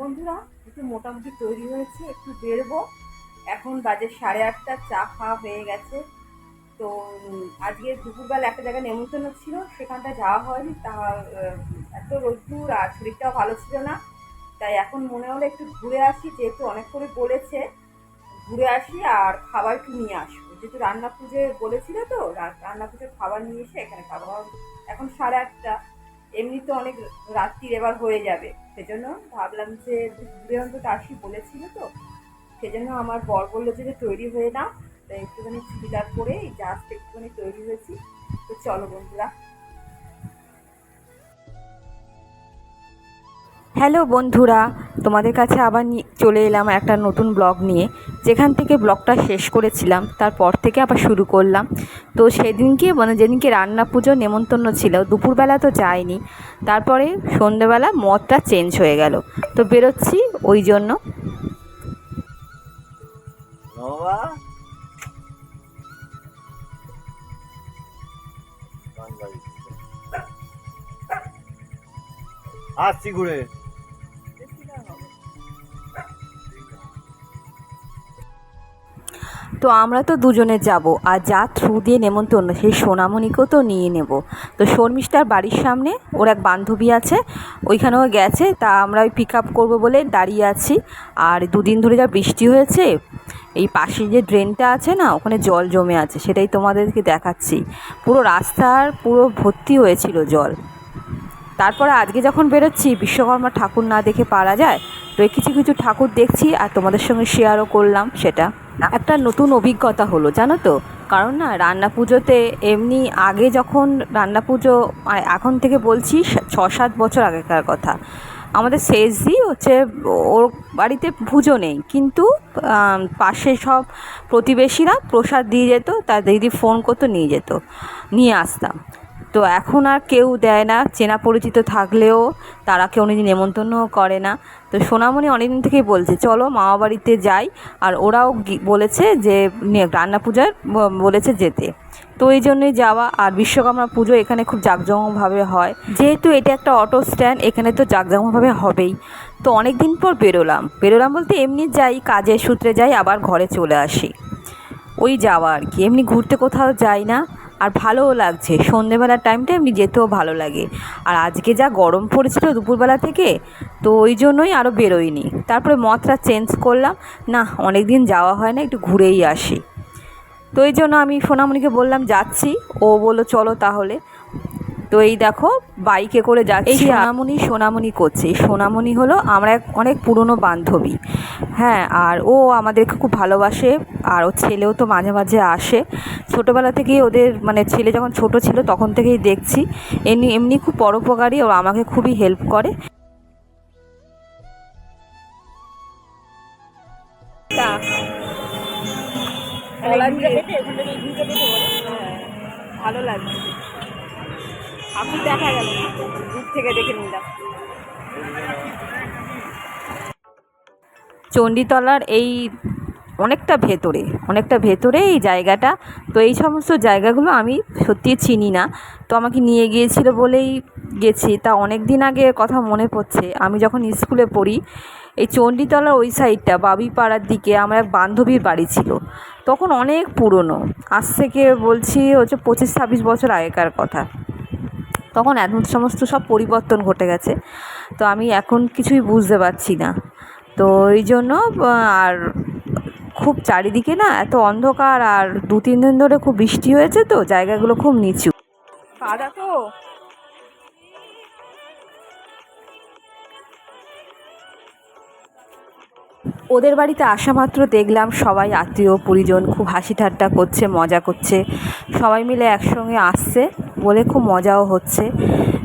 বন্ধুরা একটু মোটামুটি তৈরি হয়েছে, একটু বেরবো। এখন বাজে সাড়ে আটটা, চা খাওয়া হয়ে গেছে। তো, আজকে দুপুরবেলা একটা জায়গায় নেমন্তন্ন ছিল সেখানটা যাওয়া হয়নি। তা এত রোদ্দুর আর শরীরটাও ভালো ছিল না। তাই এখন মনে হলো একটু ঘুরে আসি, যেহেতু অনেক করে বলেছে। ঘুরে আসি আর খাবার একটু নিয়ে আসব। যেহেতু রান্না পুজো বলেছিল তো রান্না পুজোর খাবার নিয়ে এসে এখানে খাবার এখন সাড়ে আটটা। এমনি তো অনেক রাত্রির এবার হয়ে যাবে। সেজন্য ভাবলাম যে অন্তত আসি বলেছিল তো। সেজন্য আমার বর বলল যে তৈরি হয়ে না একটুখানি চুড়িদার পরে জাস্ট একটুখানি তৈরি হয়েছি। তো চলো বন্ধুরা হ্যালো বন্ধুরা, তোমাদের কাছে আবার চলে এলাম একটা নতুন ব্লগ নিয়ে। যেখান থেকে ব্লগটা শেষ করেছিলাম, তারপর থেকে আবার শুরু করলাম। তো সেদিনকে মানে যেদিনকে রান্না পুজো নেমন্তন্ন ছিল, দুপুরবেলা তো যায়নি তারপরে সন্ধেবেলা মদটা চেঞ্জ হয়ে গেল। তো বেরোচ্ছি, ওই জন্য। আসছি ঘুরে। তো আমরা তো দুজনে যাব, আর যা থ্রু দিয়ে নেমন্তন্ন, সেই সোনামণিকেও তো নিয়ে নেব। তো শর্মিষ্ঠার বাড়ির সামনে ওর এক বান্ধবী আছে, ওইখানেও গেছে, তা আমরা ওই পিক আপ করব বলে দাঁড়িয়ে আছি। আর দুদিন ধরে যা বৃষ্টি হয়েছে, এই পাশে যে ড্রেনটা আছে না, ওখানে জল জমে আছে, সেটাই তোমাদেরকে দেখাচ্ছি। পুরো রাস্তার পুরো ভর্তি হয়েছিল জল। তারপরে আজকে যখন বেরোচ্ছি, বিশ্বকর্মা ঠাকুর না দেখে পারা যায়, তো কিছু কিছু ঠাকুর দেখছি আর তোমাদের সঙ্গে শেয়ারও করলাম সেটা। একটা নতুন অভিজ্ঞতা হলো, জানো তো? কারণ না, রান্না পুজোতে এমনি আগে যখন রান্না পুজো মানে এখন থেকে বলছি ছ সাত বছর আগেকার কথা। আমাদের শেষদি হচ্ছে, ওর বাড়িতে পুজো নেই, কিন্তু পাশে সব প্রতিবেশীরা প্রসাদ দিয়ে যেত, তার দিদি ফোন করতো, নিয়ে যেত, নিয়ে আসতাম। তো এখন আর কেউ দেয় না। চেনা পরিচিত থাকলেও তারা কেউ নিজে নেমন্তন্নও করে না। তো সোনামণি অনেকদিন থেকেই বলছে, চলো মামা বাড়িতে যাই। আর ওরাও বলেছে যে রান্না পূজার বলেছে যেতে। তো এই জন্যই যাওয়া। আর বিশ্বকর্মা পুজো এখানে খুব জাঁকজমকভাবে হয়। যেহেতু এটা একটা অটো স্ট্যান্ড, এখানে তো জাঁকজমকভাবে হবেই। তো অনেক দিন পর বেরোলাম। বেরোলাম বলতে এমনি যাই, কাজের সূত্রে যাই, আবার ঘরে চলে আসি। ওই যাওয়া আর কি। এমনি ঘুরতে কোথাও যাই না। আর ভালোও লাগছে। সন্ধেবেলার টাইমটা এমনি যেতেও ভালো লাগে। আর আজকে যা গরম পড়েছিল দুপুরবেলা থেকে, তো ওই জন্যই আরও বেরোইনি তারপরে মতটা চেঞ্জ করলাম। না অনেক দিন যাওয়া হয় না, একটু ঘুরেই আসি। তো এই জন্য আমি সোনামণিকে বললাম, যাচ্ছি। ও বলল, চলো তাহলে। তো এই দেখো বাইকে করে যাচ্ছি এই সোনামণি সোনামণি করছে। এই সোনামণি হলো আমরা এক অনেক পুরনো বান্ধবী। হ্যাঁ আর ও আমাদেরকে খুব ভালোবাসে আর ও ছেলেও তো মাঝে মাঝে আসে। ছোটোবেলা থেকেই ওদের মানে ছেলে যখন ছোট ছিল তখন থেকেই দেখছি। এমনি এমনি খুব পরোপকারী ও আমাকে খুবই হেল্প করে। চণ্ডীতলার এই অনেকটা ভেতরে অনেকটা ভেতরে এই জায়গাটা। তো এই সমস্ত জায়গাগুলো আমি সত্যি চিনি না। তো আমাকে নিয়ে গিয়েছিল বলেই গেছি। তা অনেক দিন আগে কথা মনে পড়ছে। আমি যখন স্কুলে পড়ি, এই চণ্ডীতলার ওই সাইডটা, বাবিপাড়ার দিকে আমার এক বান্ধবীর বাড়ি ছিল। তখন অনেক পুরনো। আজ থেকে বলছি হচ্ছে পঁচিশ, ছাব্বিশ বছর আগেকার কথা। তখন এমন সমস্ত সব পরিবর্তন ঘটে গেছে। তো আমি এখন কিছুই বুঝতে পারছি না। তো এই জন্য আর খুব চারিদিকে না এত অন্ধকার, আর দু, তিন দিন ধরে খুব বৃষ্টি হয়েছে তো, জায়গাগুলো খুব নিচু। কাদা তো। ওদের বাড়িতে আসা মাত্র দেখলাম, সবাই আত্মীয় পরিজন খুব হাসি ঠাট্টা করছে, মজা করছে। সবাই মিলে একসঙ্গে আসছে বলে খুব মজাও হচ্ছে।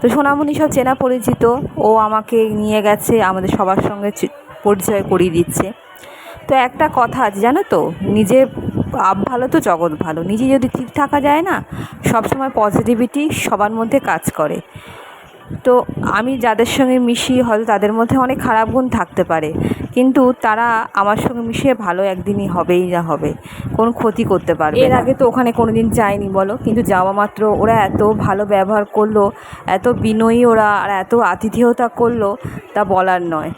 তো সোনামণি সব চেনা পরিচিত, ও আমাকে নিয়ে গেছে আমাদের সবার সঙ্গে পরিচয় করিয়ে দিচ্ছে। তো একটা কথা আছে জানো তো? নিজে আপ ভালো তো জগৎ ভালো। নিজে যদি ঠিক থাকা যায় না সবসময় পজিটিভিটি সবার মধ্যে কাজ করে। তো আমি যাদের সঙ্গে মিশি হয়তো তাদের মধ্যে অনেক খারাপ গুণ থাকতে পারে। কিন্তু তারা আমার সঙ্গে মিশিয়ে ভালো একদিনই হবেই না হবে। কোনো ক্ষতি করতে পারবে এর আগে তো ওখানে কোনো দিন যায়নি বলো? কিন্তু যাওয়া মাত্র ওরা এত ভালো ব্যবহার করল এত বিনয়ী ওরা আর এত আতিথেয়তা করল তা বলার নয়।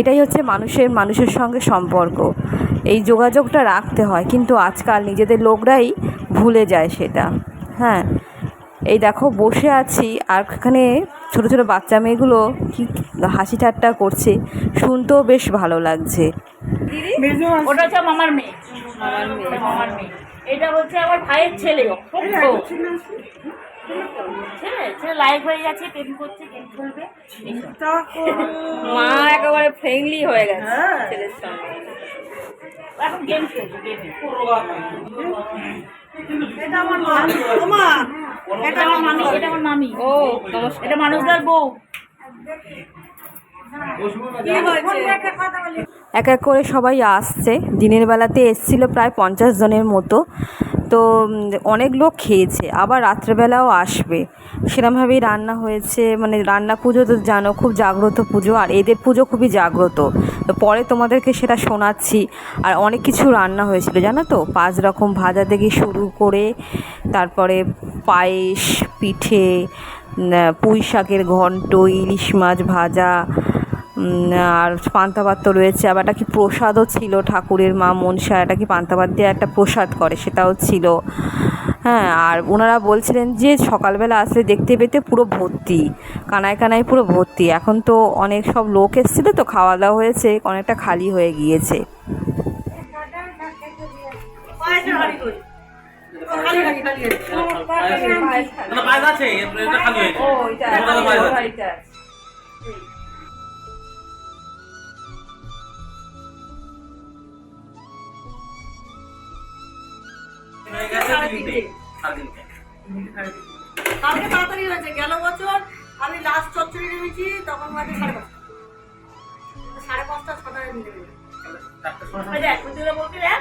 এটাই হচ্ছে মানুষের মানুষের সঙ্গে সম্পর্ক। এই যোগাযোগটা রাখতে হয় কিন্তু আজকাল নিজেদের লোকরাই ভুলে যায় সেটা। হ্যাঁ এই দেখো বসে আছি আর এখানে ছোটো ছোটো বাচ্চা মেয়েগুলো কি হাসি ঠাট্টা করছে শুনতেও বেশ ভালো লাগছে। ওটা হচ্ছে মামার মেয়ে। ওটা মেয়ে। এটা হচ্ছে আমার ভাইয়ের ছেলে হয়ে গেছে প্রেম করছে গেম খেলবে মা একেবারে ফ্রেন্ডলি হয়ে গেছে ছেলের সঙ্গে। এখন গেম খেলছে গেমে এটা আমার মামি এটা আমার মামি। ও এটা মানুষদার বউ। এক এক করে সবাই আসছে। দিনের বেলাতে এসছিল প্রায় পঞ্চাশ জনের মতো। তো অনেক লোক খেয়েছে, আবার রাত্রেবেলাও আসবে। সেরমভাবেই রান্না হয়েছে মানে রান্না পুজো তো জানো, খুব জাগ্রত পুজো, আর এদের পুজো খুবই জাগ্রত। পরে তোমাদেরকে সেটা শোনাচ্ছি। আর অনেক কিছু রান্না হয়েছিল, জানো তো? পাঁচ রকম ভাজা থেকে শুরু করে তারপরে পায়েস, পিঠে পুঁই শাকের ঘন্ট, ইলিশ মাছ ভাজা আর পান্তাভাত তো রয়েছে। আবার একটা কি প্রসাদও ছিল ঠাকুরের মা মনসা একটা কি পান্তাভাত দিয়ে একটা প্রসাদ করে, সেটাও ছিল। হ্যাঁ আর ওনারা বলছিলেন যে সকালবেলা আসলে দেখতে পেতে পুরো ভর্তি, কানায় কানায় পুরো ভর্তি এখন তো অনেক সব লোক এসেছিল তো খাওয়া দাওয়া হয়েছে, অনেকটা খালি হয়ে গিয়েছে। হয়ে গেছে তিনটে সাড়ে কালকে তাড়াতাড়ি হয়েছে গেল বছর আমি লাস্ট চচ্চড়ি নেমেছি তখন বাজে সাড়ে পাঁচটা। সাড়ে পাঁচটা ছটায় নেমে দেখ বুঝলে বলতে দেখ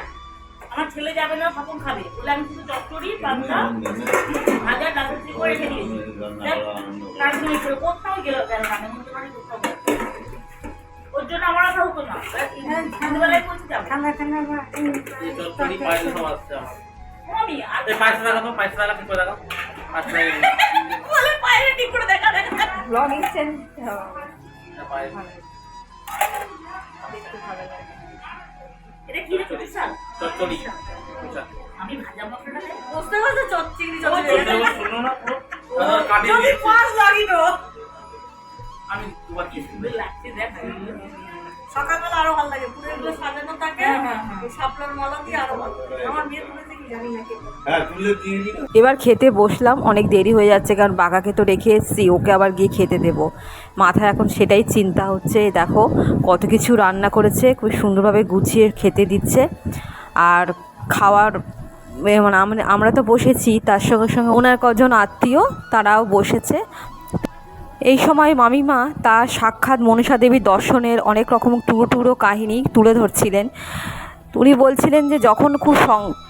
আমার ছেলে যাবে না খপন খাবে। বলে আমি শুধু চচ্চড়ি পান্তা হাজার ডাকাতি করে রেখে দিয়েছি দেখ করে কোথাও গেল কোথাও ওর জন্য আমার আশা হতো না। সন্ধ্যাবেলায় বলতে যাব। ঠান্ডা ঠান্ডা এই চচ্চড়ি পায়েস সব আসছে আমার আমি আর এই পায়েস লাগাবো পায়েস লাগা ঠিক করে লাগাও পায়েস লাগিয়ে বলে বাইরে ঠিক করে দেখা দেখা ব্লগ নিচ্ছেন দেখতে ভালো লাগে। এটা কি রে চচ্চড়ি। আমি ভাজা মশলাটা দেখ বুঝতে পারছ চচ্চড়ি শুনো না পুরো। যদি পাঁচ লাগিল আমি দুবার কি শুনবে লাগছে দেখ। সকালবেলা আরও ভালো লাগে। পুরো এগুলো সাজানো থাকে। ওই শাপলার মালা দিয়ে আরও ভালো আমার মেয়ে তুলেছে এবার খেতে বসলাম, অনেক দেরি হয়ে যাচ্ছে কারণ বাঘাকে তো রেখে এসেছি, ওকে আবার গিয়ে খেতে দেব। মাথায় এখন সেটাই চিন্তা হচ্ছে দেখো কত কিছু রান্না করেছে, খুব সুন্দরভাবে গুছিয়ে খেতে দিচ্ছে। আর খাওয়ার মানে আমরা- তো বসেছি, তার সঙ্গে সঙ্গে ওনার কজন আত্মীয়, তারাও বসেছে। এই সময় মামিমা তার সাক্ষাৎ মনসা দেবীর দর্শনের অনেক রকম টুকরো টুকরো কাহিনী তুলে ধরছিলেন। উনি বলছিলেন যে যখন খুব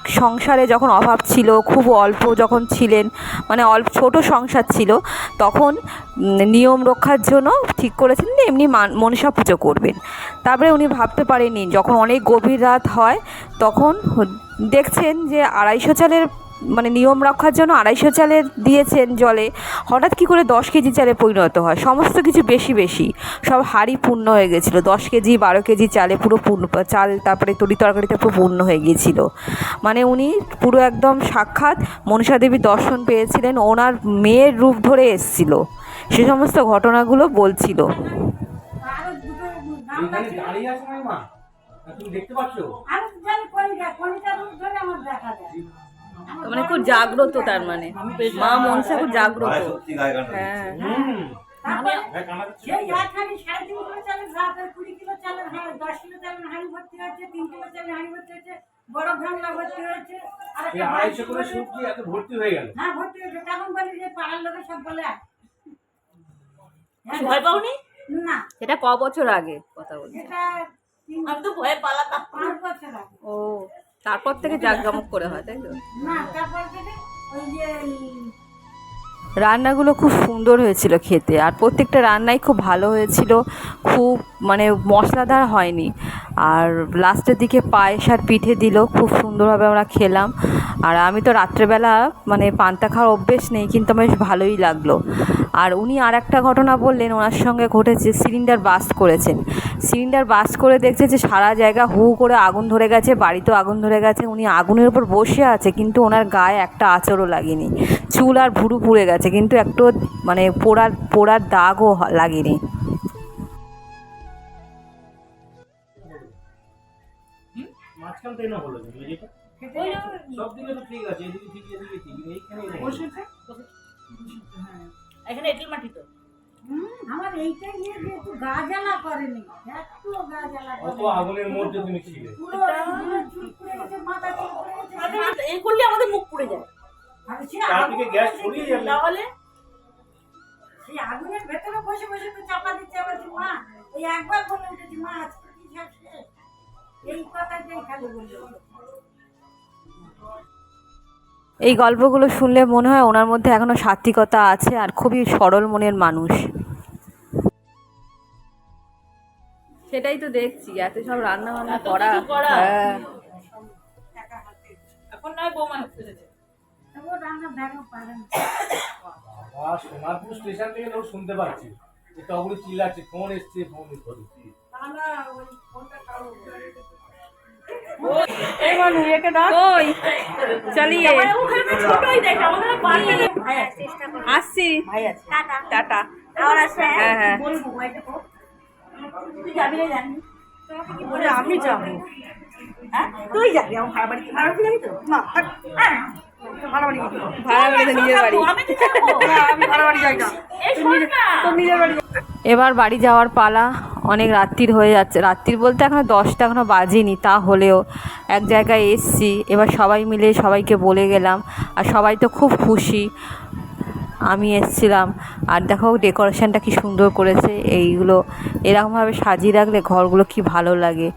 সংসারে যখন অভাব ছিল, খুব অল্প যখন ছিলেন মানে অল্প, ছোট সংসার ছিল, তখন নিয়ম রক্ষার জন্য ঠিক করেছেন যে এমনি মান- মনসা পুজো করবেন। তারপরে উনি ভাবতে পারেননি, যখন অনেক গভীর রাত হয়, তখন দেখছেন যে আড়াইশো চালের মানে নিয়ম রক্ষার জন্য আড়াইশো চালে দিয়েছেন জলে। হঠাৎ কি করে দশ কেজি চালে পরিণত হয়? সমস্ত কিছু বেশি বেশি। সব হাড়ি পূর্ণ হয়ে গেছিল। দশ কেজি বারো কেজি চালে পুরো পূর্ণ চাল তারপরে তরি তরকারিতে পুরো পূর্ণ হয়ে গিয়েছিল। মানে উনি পুরো একদম সাক্ষাৎ মনসা দেবীর দর্শন পেয়েছিলেন। ওনার মেয়ের রূপ ধরে এসছিল। সে সমস্ত ঘটনাগুলো বলছিল। দেখতে পাচ্ছ? মানে খুব জাগ্রত তার মানে। মা মনসা খুব জাগ্রত। সত্যি হ্যাঁ হ্যাঁ। বড় ভর্তি হয়েছে আর আড়াইশো করে এত ভর্তি হয়ে গেল। হ্যাঁ ভর্তি হয়েছে। তখন বলি যে পাড়ার লোকে সব বলে হ্যাঁ, ভয় পাওনি? না। সেটা ক বছর আগে? কথা বলছি। এটা আমি তো ভয়ে পালাতাম। পাঁচ বছর আগে। তারপর থেকে জাঁকজমক করে হয় তাই তো? রান্নাগুলো খুব সুন্দর হয়েছিল খেতে আর প্রত্যেকটা রান্নাই খুব ভালো হয়েছিল খুব মানে মশলাদার হয়নি। আর লাস্টের দিকে পায়েস আর পিঠে দিল খুব সুন্দরভাবে আমরা খেলাম। আর আমি তো রাত্রেবেলা মানে পান্তা খাওয়ার অভ্যেস নেই, কিন্তু আমার বেশ ভালোই লাগল। আর উনি আর একটা ঘটনা বললেন, ওনার সঙ্গে ঘটেছে, সিলিন্ডার বাস্ট করেছেন। সিলিন্ডার বাস্ট করে দেখছে যে সারা জায়গা হু করে আগুন ধরে গেছে, বাড়িতেও আগুন ধরে গেছে, উনি আগুনের উপর বসে আছে, কিন্তু ওনার গায়ে একটা আচরও লাগেনি। চুল আর ভুরু পুড়ে গেছে, কিন্তু একটু মানে পোড়ার পোড়ার দাগও লাগেনি। মাঝখান থেকে না যেটা সব দিকে তো ঠিক আছে এদিকে ঠিক এদিকে ঠিক এইখানে এখানে এঁটেল মাটি তো। আমার এইটা নিয়ে যে একটু গা জ্বালা করেনি। একটু গা জ্বালা অত আগুনের মধ্যে তুমি ছিলে। এই করলে আমাদের মুখ পুড়ে যায়। আর সে চারদিকে গ্যাস ছড়িয়ে যাবে। তাহলে? সেই আগুনের ভেতরে বসে বসে তো চাপা দিচ্ছে আবার যে মা ওই একবার বলে উঠেছি মা আজকে কি শেষ এই কথাটাই খালি বলল। এই গল্পগুলো শুনলে মনে হয় ওনার মধ্যে এখনও সাত্বিকতা আছে আর খুবই সরল মনের মানুষ। সেটাই তো দেখছি এত সব রান্না বান্না করা। হ্যাঁ। এখন নয় বৌমা ফেলেছে তবু রান্না ভেঙে পারে না আর সোনারপুর স্টেশন থেকে লোক শুনতে পাচ্ছি। যে টগরু চিল্লাচ্ছে ফোন এসছে ফোন ধরি ওই চালিয়ে। ওখানে তো ছোটই দেখ আমাদের বাড়ি ভাই আছে আসছি। টাটা। হ্যাঁ? হ্যাঁ বলে আমি যাব। হ্যাঁ? তুই যাবি আমার ভাড়া বাড়ি ভাড়া যাবি তো? না হ্যাঁ এবার বাড়ি যাওয়ার পালা অনেক রাত্রির হয়ে যাচ্ছে। রাত্রির বলতে এখনও দশটা এখনও বাজেনি তা হলেও এক জায়গায় এসছি। এবার সবাই মিলে সবাইকে বলে গেলাম। আর সবাই তো খুব খুশি। আমি এসছিলাম। আর দেখো ডেকোরেশনটা কি সুন্দর করেছে, এইগুলো এরকমভাবে সাজিয়ে রাখলে ঘরগুলো কি ভালো লাগে।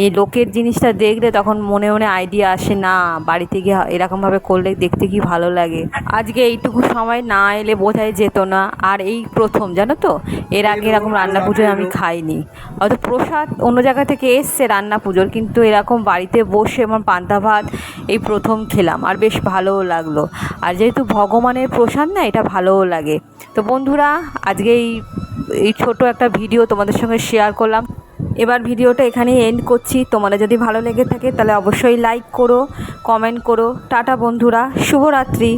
এই লোকের জিনিসটা দেখলে তখন মনে মনে আইডিয়া আসে, না, বাড়িতে গিয়ে এরকমভাবে করলে দেখতে কি ভালো লাগে? আজকে এইটুকু সময় না এলে বোঝাই যেত না। আর এই প্রথম, জানো তো? এর আগে এরকম রান্না পুজোয় আমি খাইনি। হয়তো প্রসাদ অন্য জায়গা থেকে এসছে রান্না পুজোর, কিন্তু এরকম বাড়িতে বসে আমার পান্তা ভাত এই প্রথম খেলাম। আর বেশ ভালোও লাগল। আর যেহেতু ভগবানের প্রসাদ না, এটা ভালোও লাগে। তো বন্ধুরা, আজকে এই এই ছোট একটা ভিডিও তোমাদের সঙ্গে শেয়ার করলাম। এবার ভিডিওটা এখানেই এন্ড করছি। তোমরা যদি ভালো লেগে থাকে, তাহলে অবশ্যই লাইক করো কমেন্ট করো। টাটা বন্ধুরা, শুভরাত্রি।